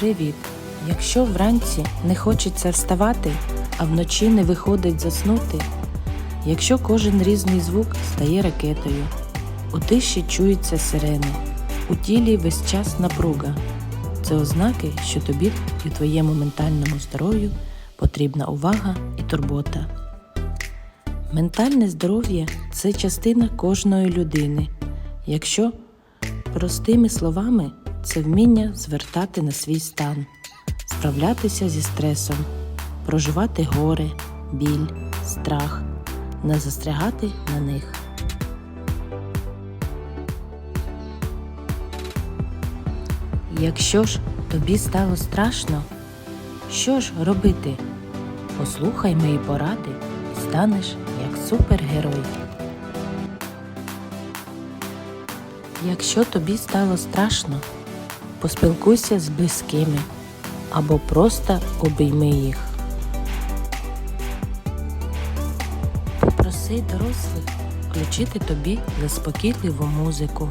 Привіт! Якщо вранці не хочеться вставати, а вночі не виходить заснути, якщо кожен різний звук стає ракетою, у тиші чуються сирени, у тілі весь час напруга, це ознаки, що тобі і твоєму ментальному здоров'ю потрібна увага і турбота. Ментальне здоров'я це частина кожної людини. Якщо простими словами, це вміння звертати на свій стан, справлятися зі стресом, проживати горе, біль, страх, не застрягати на них. Якщо ж тобі стало страшно, що ж робити? Послухай мої поради і станеш як супергерой. Якщо тобі стало страшно, поспілкуйся з близькими або просто обійми їх. Попроси дорослих включити тобі заспокійливу музику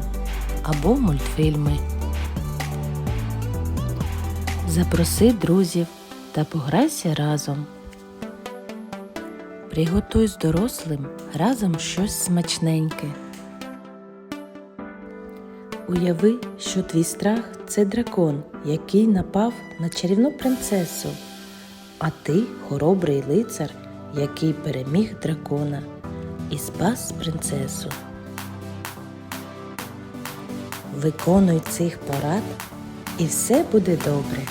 або мультфільми. Запроси друзів та пограйся разом. Приготуй з дорослим разом щось смачненьке. Уяви, що твій страх це дракон, який напав на чарівну принцесу, а ти хоробрий лицар, який переміг дракона і спас принцесу. Виконуй цих порад, і все буде добре.